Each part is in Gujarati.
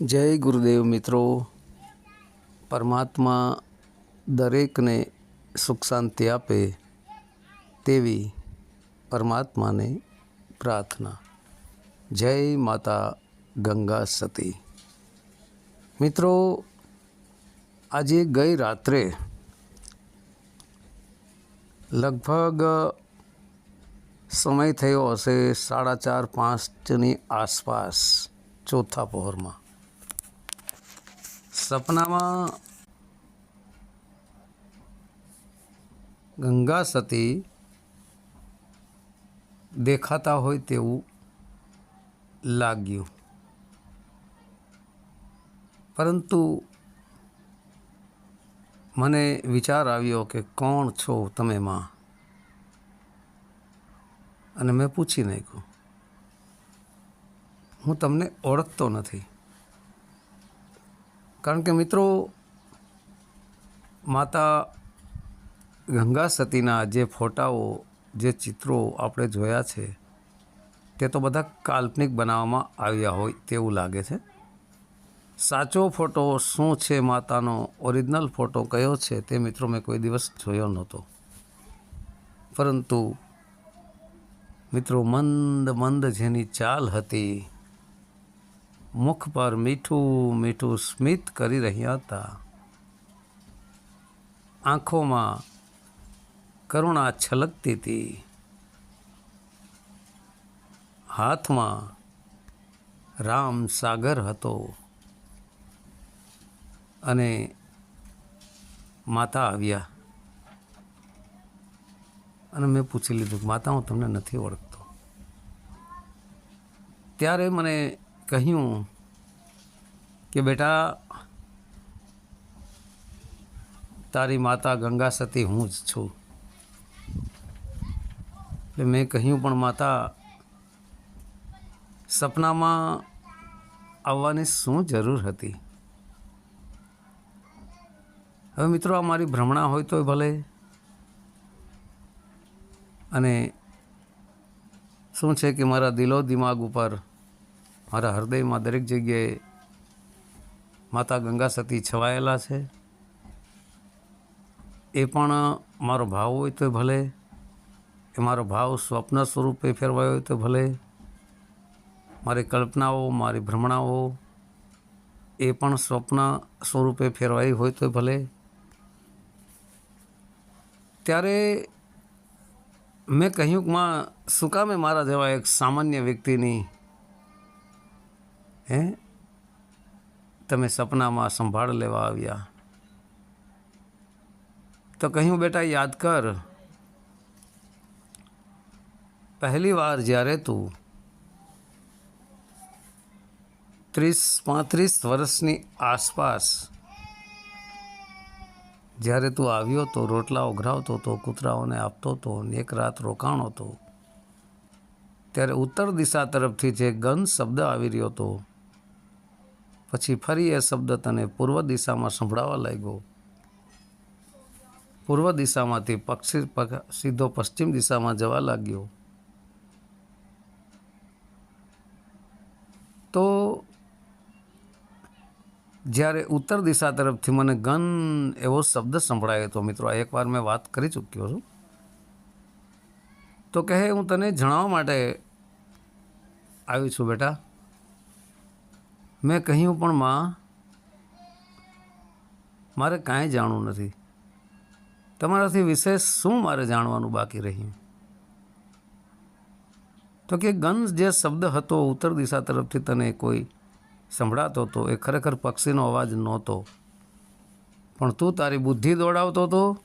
જય ગુરુદેવ મિત્રો. પરમાત્મા દરેકને સુખ શાંતિ આપે તેવી પરમાત્માને પ્રાર્થના. જય માતા ગંગા સતી. મિત્રો, આજે ગઈ રાત્રે લગભગ સમય થયો હશે સાડા ચાર પાંચની આસપાસ ચોથા પહોરમાં. સપનામાં ગંગા સતી દેખાતા હોય તેવું લાગ્યું. પરંતુ મને વિચાર આવ્યો કે કોણ છો તમે માં? અને મેં પૂછી નાખ્યું, હું તમને ઓળખતો નથી. કારણ કે મિત્રો, માતા ગંગા સતીના જે ફોટાઓ, જે ચિત્રો આપણે જોયા છે, તે તો બધા કાલ્પનિક બનાવવામાં આવ્યા હોય તેવું લાગે છે. સાચો ફોટો શું છે માતાનો? ઓરિજિનલ ફોટો કયો છે તે મિત્રો મેં કોઈ દિવસ જોયો નહોતો. પરંતુ મિત્રો મંદ મંદ જેની ચાલ હતી મુખ પર મીઠું મીઠું સ્મિત કરી રહ્યા હતા. આંખોમાં કરુણા છલકતી હતી. હાથમાં રામ સાગર હતો અને માતા આવ્યા. અને મેં પૂછી લીધું માતા, હું તમને નથી ઓળખતો. ત્યારે મને કહ્યું કે બેટા, તારી માતા ગંગા સતી હું જ છું. એટલે મેં કહ્યું, પણ માતા, સપનામાં આવવાની શું જરૂર હતી? હવે મિત્રો, આ મારી ભ્રમણા હોય તોય ભલે. અને શું છે કે મારા દિલો દિમાગ ઉપર મારા હૃદયમાં દરેક જગ્યાએ માતા ગંગા સતી છવાયેલા છે. એ પણ મારો ભાવ હોય તો ભલે, એ મારો ભાવ સ્વપ્ન સ્વરૂપે ફેરવાયો હોય તો ભલે, મારી કલ્પનાઓ, મારી ભ્રમણાઓ એ પણ સ્વપ્ન સ્વરૂપે ફેરવાઈ હોય તો ભલે. ત્યારે મેં કહ્યું કે શું કામે મારા જેવા એક સામાન્ય વ્યક્તિની હે? તમે સપનામાં સંભાળ લેવા આવ્યા. તો કહ્યું, બેટા, યાદ કર, પહેલી વાર જ્યારે તું ત્રીસ, પાંત્રીસ વર્ષની આસપાસ જ્યારે તું આવ્યો તો, રોટલા ઉઘરાવતો હતો કૂતરાઓને આપતો હતો ને એક રાત રોકાણો હતો ત્યારે ઉત્તર દિશા તરફથી જે ગન શબ્દ આવી રહ્યો હતો પછી ફરી એ શબ્દ તને પૂર્વ દિશામાં સંભળાવા લાગ્યો. પૂર્વ દિશામાંથી પક્ષી સીધો પશ્ચિમ દિશામાં જવા લાગ્યો. તો જ્યારે ઉત્તર દિશા તરફથી મને ગન એવો શબ્દ સંભળાયો હતો મિત્રો એકવાર મેં વાત કરી ચૂક્યો છું. તો કહે હું તને જણાવવા માટે આવી છું બેટા. મેં કહ્યું પણ માં, મારે કાંઈ જાણવું નથી. તમારાથી વિશેષ શું મારે જાણવાનું બાકી રહ્યું? તો કે ગન જે શબ્દ હતો ઉત્તર દિશા તરફથી તને કોઈ સંભળાતો હતો એ ખરેખર પક્ષીનો અવાજ નહોતો. પણ તું તારી બુદ્ધિ દોડાવતો હતો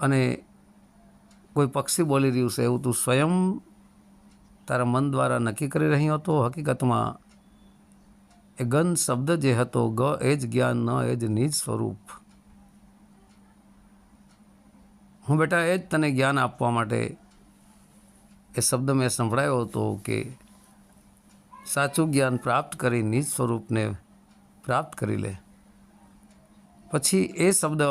અને કોઈ પક્ષી બોલી રહ્યું છે એવું તું સ્વયં તારા મન દ્વારા નક્કી કરી રહ્યો હતો? હકીકતમાં એ ગન શબ્દ જે હતો, ગ એ જ જ્ઞાન, ન એ જ નિજ સ્વરૂપ. હું બેટા, એ જ તને જ્ઞાન આપવા માટે એ શબ્દ મેં સંભળાયો હતો કે સાચું જ્ઞાન પ્રાપ્ત કરી નિજ સ્વરૂપને પ્રાપ્ત કરી લે. પછી એ શબ્દ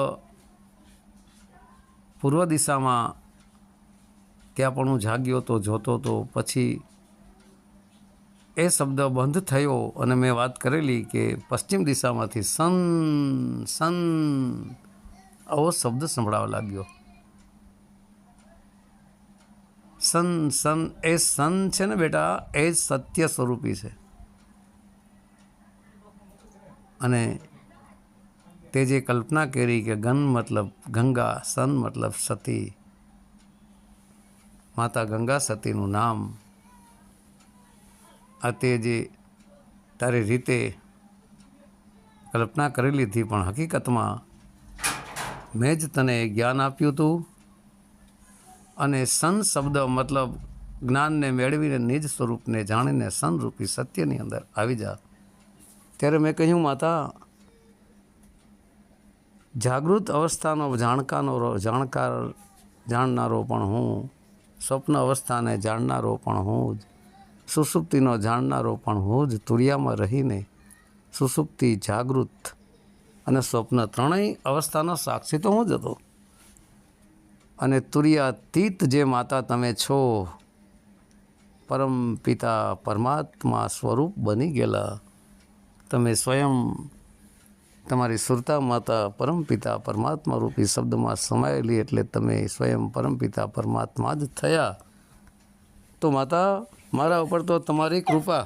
પૂર્વ દિશામાં, ત્યાં પણ હું જાગ્યો તો, જોતો તો, પછી એ શબ્દ બંધ થયો અને મેં વાત કરેલી કે પશ્ચિમ દિશામાંથી સન સન, આવો શબ્દ સંભળાવા લાગ્યો. સન સન, એ સન છે ને બેટા, એ સત્ય સ્વરૂપી છે. અને તે જે કલ્પના કરી કે ગન મતલબ ગંગા, સન મતલબ સતી, માતા ગંગા સતીનું નામ આ તે જે તારી રીતે કલ્પના કરી લીધી, પણ હકીકતમાં મેં જ તને જ્ઞાન આપ્યું હતું અને સન શબ્દ મતલબ જ્ઞાનને મેળવીને નિજ સ્વરૂપને જાણીને સનરૂપી સત્યની અંદર આવી જા. ત્યારે મેં કહ્યું, માતા, જાગૃત અવસ્થાનો જાણકારનો જાણકાર, જાણનારો પણ હું, સ્વપ્ન અવસ્થાને જાણનારો પણ હું જ. સુસુપ્તિનો જાણનારો પણ હું જ તુરિયામાં રહીને સુસુપ્તિ જાગૃત અને સ્વપ્ન ત્રણેય અવસ્થાનો સાક્ષી તો હું જ હતો. અને તુરિયાતીત જે માતા તમે છો, પરમ પિતા પરમાત્મા સ્વરૂપ બની ગયેલા. તમે સ્વયં તમારી સુરતા માતા પરમપિતા પરમાત્મા રૂપી શબ્દમાં સમાયેલી એટલે તમે સ્વયં પરમપિતા પરમાત્મા જ થયા. તો માતા મારા ઉપર તો તમારી કૃપા.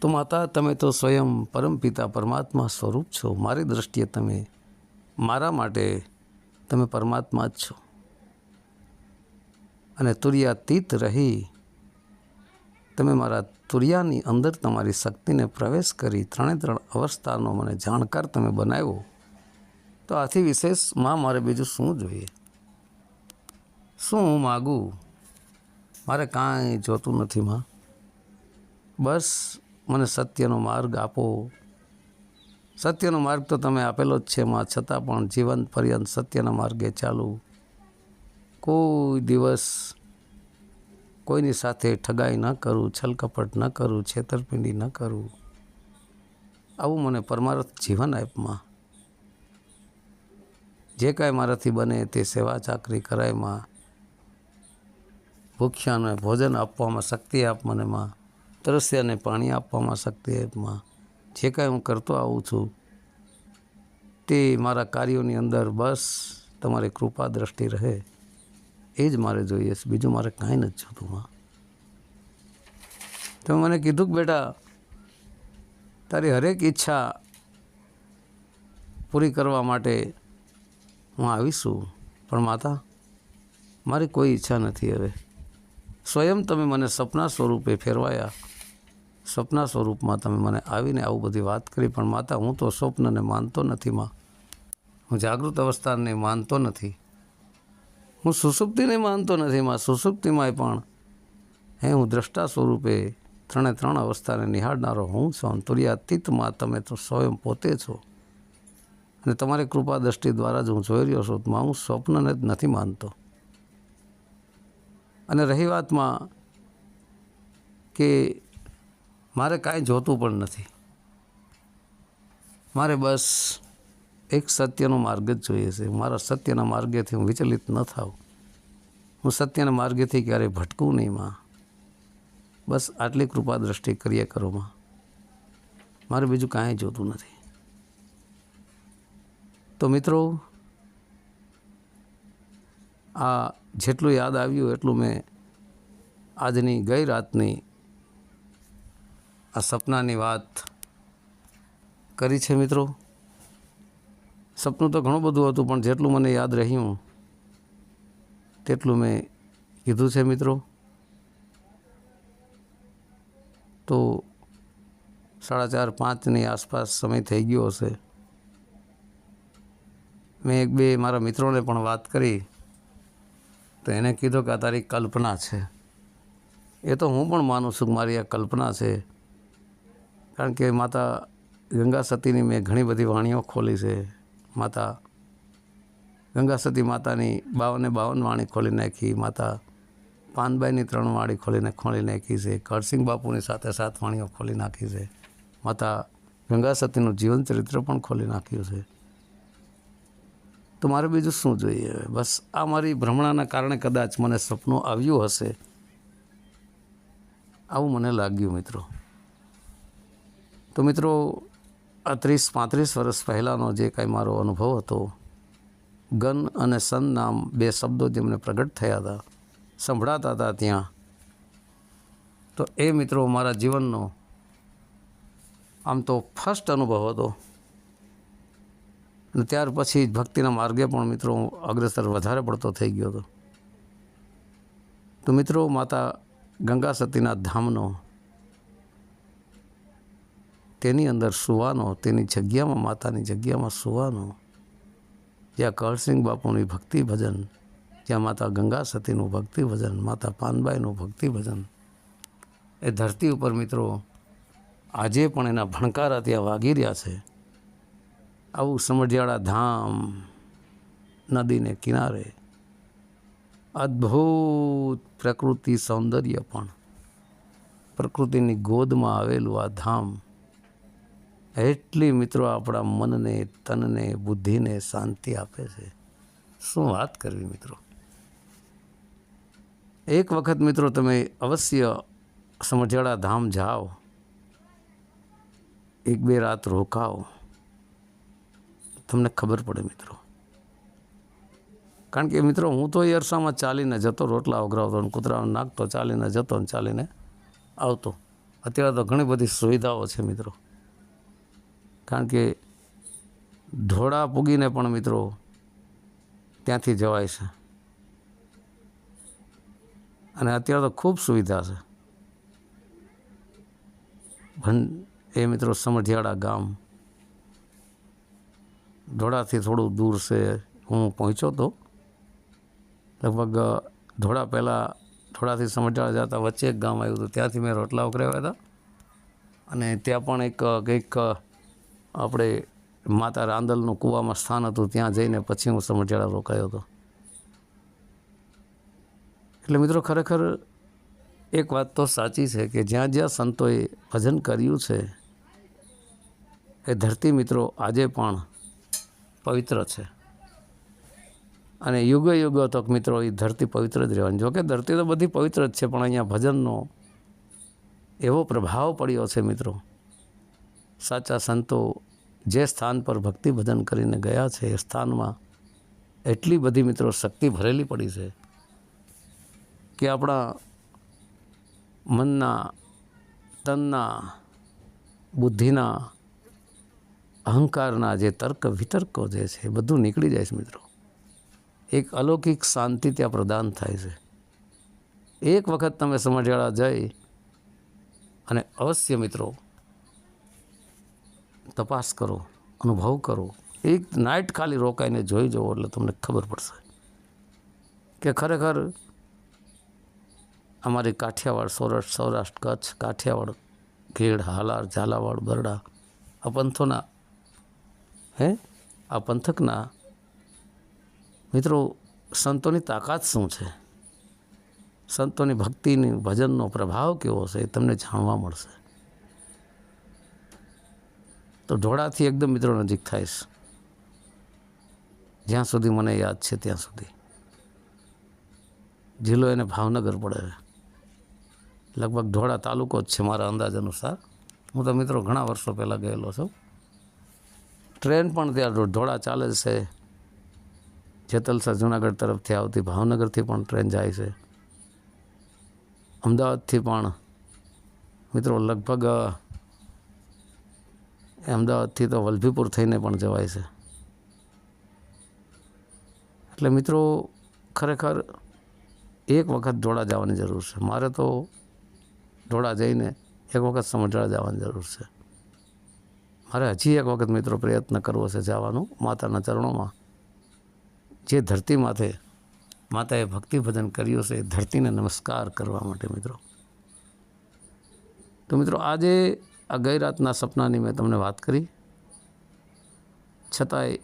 તો માતા, તમે તો સ્વયં પરમપિતા પરમાત્મા સ્વરૂપ છો. મારી દૃષ્ટિએ તમે મારા માટે તમે પરમાત્મા જ છો. અને તુર્યાતીત રહી તમે મારા તુર્યાની અંદર તમારી શક્તિને પ્રવેશ કરી ત્રણે ત્રણ અવસ્થાનો મને જાણકાર તમે બનાવ્યો. તો આથી વિશેષમાં મારે બીજું શું જોઈએ? શું હું માગું? મારે કાંઈ જોતું નથી માં. બસ મને સત્યનો માર્ગ આપો. સત્યનો માર્ગ તો તમે આપેલો જ છે માં, છતાં પણ જીવન પર્યંત સત્યના માર્ગે ચાલુ. કોઈ દિવસ કોઈની સાથે ઠગાઈ ન કરું, છલકપટ ન કરું, છેતરપિંડી ન કરું. આવું મને પરમાર્થ જીવન આપમાં જે કાંઈ મારાથી બને તે સેવા ચાકરી કરાયમાં ભૂખ્યાને ભોજન આપવામાં શક્તિ આપ મને માં. તરસ્યાને પાણી આપવામાં શક્તિ આપમાં જે કાંઈ હું કરતો આવું છું, તે મારા કાર્યોની અંદર બસ તમારી કૃપા દ્રષ્ટિ રહે. એ જ મારે જોઈએ છે. બીજું મારે કાંઈ નથી જોતું માં. તમે મને કીધું કે બેટા, તારી હરેક ઈચ્છા પૂરી કરવા માટે હું આવીશું પણ માતા, મારી કોઈ ઈચ્છા નથી હવે. સ્વયં તમે મને સપના સ્વરૂપે ફેરવાયા. સપના સ્વરૂપમાં તમે મને આવીને આવું બધી વાત કરી, પણ માતા, હું તો સ્વપ્નને માનતો નથી, માં. હું જાગૃત અવસ્થાને માનતો નથી. હું સુસુપ્તિને માનતો નથી, માં. સુસુપ્તિમાંય પણ, હે, હું દ્રષ્ટા સ્વરૂપે ત્રણે ત્રણ અવસ્થાને નિહાળનારો હું છું. તુર્યાતીતમાં તમે તો સ્વયં પોતે છો. અને તમારી કૃપા દ્રષ્ટિ દ્વારા જ હું જોઈ રહ્યો છું. માં, હું સ્વપ્નને જ નથી માનતો. અને રહી વાતમાં કે મારે કાંઈ જોતું પણ નથી. મારે બસ એક સત્યનો માર્ગ જ જોઈએ છે. મારા સત્યના માર્ગેથી હું વિચલિત ન થાઉં. હું સત્યના માર્ગેથી ક્યારેય ભટકું નહીં, માં. બસ આટલી કૃપા દ્રષ્ટિ કરીએ કરો, માં. મારે બીજું કાંઈ જોતું નથી. તો મિત્રો, આ જેટલું યાદ આવ્યું એટલું મેં આજની ગઈ રાતની આ સપનાની વાત કરી છે મિત્રો. સપનું તો ઘણું બધું હતું, પણ જેટલું મને યાદ રહ્યું, તેટલું મેં કીધું છે મિત્રો. તો સાડા ચાર પાંચની આસપાસ સમય થઈ ગયો હશે. મેં એક બે મારા મિત્રોને પણ વાત કરી. તો એને કીધું કે આ તારી કલ્પના છે. એ તો હું પણ માનું છું મારી આ કલ્પના છે. કારણ કે માતા ગંગા સતીની મેં ઘણી બધી વાણીઓ ખોલી છે. માતા ગંગા સતી માતાની બાવને બાવન વાણી ખોલી નાખી, માતા પાનબાઈની ત્રણ વાણી ખોલીને ખોલી નાખી છે. કરસિંગ બાપુની સાથે સાત વાણીઓ ખોલી નાખી છે. માતા ગંગા સતીનું જીવન ચરિત્ર પણ ખોલી નાખ્યું છે. તો મારે બીજું શું જોઈએ? હવે? બસ આ મારી ભ્રમણાના કારણે કદાચ મને સપનું આવ્યું હશે. આવું મને લાગ્યું, મિત્રો. તો મિત્રો, આ ત્રીસ પાંત્રીસ વર્ષ પહેલાંનો જે કાંઈ મારો અનુભવ હતો, ગન અને સન નામ બે શબ્દો જેમને પ્રગટ થયા હતા, સંભળાતા હતા ત્યાં. તો એ મિત્રો, મારા જીવનનો આમ તો ફર્સ્ટ અનુભવ હતો. અને ત્યાર પછી ભક્તિના માર્ગે પણ મિત્રો અગ્રસર વધારે પડતો થઈ ગયો હતો. તો મિત્રો માતા ગંગા સતીના ધામનો, તેની અંદર સુવાનો, તેની જગ્યામાં માતાની જગ્યામાં સુવાનો, જ્યાં કરસિંહ બાપુની ભક્તિ ભજન, જ્યાં માતા ગંગા સતીનું ભક્તિ ભજન, માતા પાનબાઈનું ભક્તિ ભજન, એ ધરતી ઉપર મિત્રો આજે પણ એના ભણકારા ત્યાં વાગી રહ્યા છે. આવું સમઢિયાળા ધામ, નદીને કિનારે, અદ્ભુત પ્રકૃતિ સૌંદર્ય પણ પ્રકૃતિની ગોદમાં આવેલું આ ધામ. એટલી મિત્રો આપણા મનને, તનને, બુદ્ધિને શાંતિ આપે છે. શું વાત કરવી મિત્રો? એક વખત મિત્રો તમે અવશ્ય સમઢિયાળા ધામ જાઓ. એક બે રાત રોકાઓ. તમને ખબર પડે મિત્રો. કારણ કે મિત્રો, હું તો એ અરસામાં ચાલીને જતો, રોટલા ઉઘરાવતો અને કૂતરાને નાખતો, ચાલીને જતો ને ચાલીને આવતો. અત્યારે તો ઘણી બધી સુવિધાઓ છે મિત્રો. કારણ કે ઢોળા પૂગીને પણ મિત્રો ત્યાંથી જવાય છે. અને અત્યારે તો ખૂબ સુવિધા છે. ભન, એ મિત્રો સમઢિયાળા ગામ ઢોળાથી થોડું દૂર છે, હું પહોંચ્યો તો. લગભગ ધોળા પહેલાં થોડાથી સમઢિયાળા જતા વચ્ચે એક ગામ આવ્યું હતું. ત્યાંથી મેં રોટલા ઉકરાવ્યા હતા. અને ત્યાં પણ એક કંઈક આપણે માતા રાંદલનું કૂવામાં સ્થાન હતું. ત્યાં જઈને પછી હું સમઢિયાળા રોકાયો હતો. એટલે મિત્રો, ખરેખર એક વાત તો સાચી છે કે જ્યાં જ્યાં સંતોએ ભજન કર્યું છે, એ ધરતી મિત્રો આજે પણ પવિત્ર છે. અને યુગો યુગો તક મિત્રો એ ધરતી પવિત્ર જ રહેવાની. જોકે ધરતી તો બધી પવિત્ર જ છે, પણ અહીંયા ભજનનો એવો પ્રભાવ પડ્યો છે મિત્રો. સાચા સંતો જે સ્થાન પર ભક્તિ ભજન કરીને ગયા છે, એ સ્થાનમાં એટલી બધી મિત્રો શક્તિ ભરેલી પડી છે કે આપણા મનના, તનના, બુદ્ધિના અહંકારના જે તર્ક, વિતર્કો જે છે, એ બધું નીકળી જાય છે મિત્રો. એક અલૌકિક શાંતિ ત્યાં પ્રદાન થાય છે. એક વખત તમે સમઢિયાળા જઈ અને અવશ્ય મિત્રો તપાસ કરો, અનુભવ કરો. એક નાઇટ ખાલી રોકાઈને જોઈ જવો એટલે તમને ખબર પડશે કે ખરેખર અમારી કાઠિયાવાડ સૌરાષ્ટ્ર સૌરાષ્ટ્ર કચ્છ, કાઠિયાવાડ ખેડ, હાલાર, ઝાલાવાડ, બરડા, આ પંથોના હે? આ પંથકના મિત્રો, સંતોની તાકાત શું છે? સંતોની ભક્તિની ભજનનો પ્રભાવ કેવો છે એ તમને જાણવા મળશે. તો ઢોળાથી એકદમ મિત્રો નજીક થઈશ. જ્યાં સુધી મને યાદ છે ત્યાં સુધી. જિલ્લો એને ભાવનગર પડે. લગભગ ઢોળા તાલુકો જ છે મારા અંદાજ અનુસાર. હું તો મિત્રો ઘણા વર્ષો પહેલાં ગયેલો છું. ટ્રેન પણ ત્યાં ઢોળા ચાલે છે. જેતલસર જુનાગઢ તરફથી આવતી ભાવનગરથી પણ ટ્રેન જાય છે. અમદાવાદથી પણ મિત્રો લગભગ અમદાવાદથી તો વલભીપુર થઈને પણ જવાય છે. એટલે મિત્રો, ખરેખર એક વખત ઢોળા જવાની જરૂર છે. મારે તો ઢોળા જઈને એક વખત સમજવા જવાની જરૂર છે. મારે હજી એક વખત મિત્રો પ્રયત્ન કરવો છે જવાનું માતાના ચરણોમાં. જે ધરતી માથે માતાએ ભક્તિ ભજન કર્યું છે એ ધરતીને નમસ્કાર કરવા માટે મિત્રો. તો મિત્રો આજે આ ગઈ રાતના સપનાની મેં તમને વાત કરી. છતાંય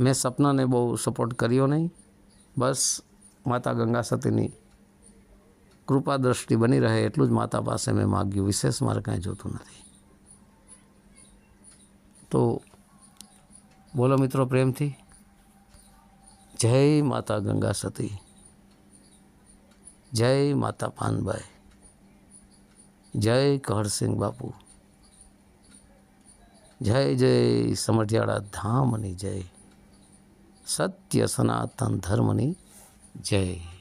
મેં સપનાને બહુ સપોર્ટ કર્યો નહીં. બસ માતા ગંગા સતીની કૃપા દ્રષ્ટિ બની રહે એટલું જ માતા પાસે મેં માગ્યું. વિશેષ મારે કાંઈ જોતું નથી. તો બોલો મિત્રો પ્રેમથી. જય માતા ગંગા સતી. જય માતા પાનબાઈ. જય કહરસિંહ બાપુ. જય જય સમઢિયાળા ધામની જય. સત્ય સનાતન ધર્મની જય.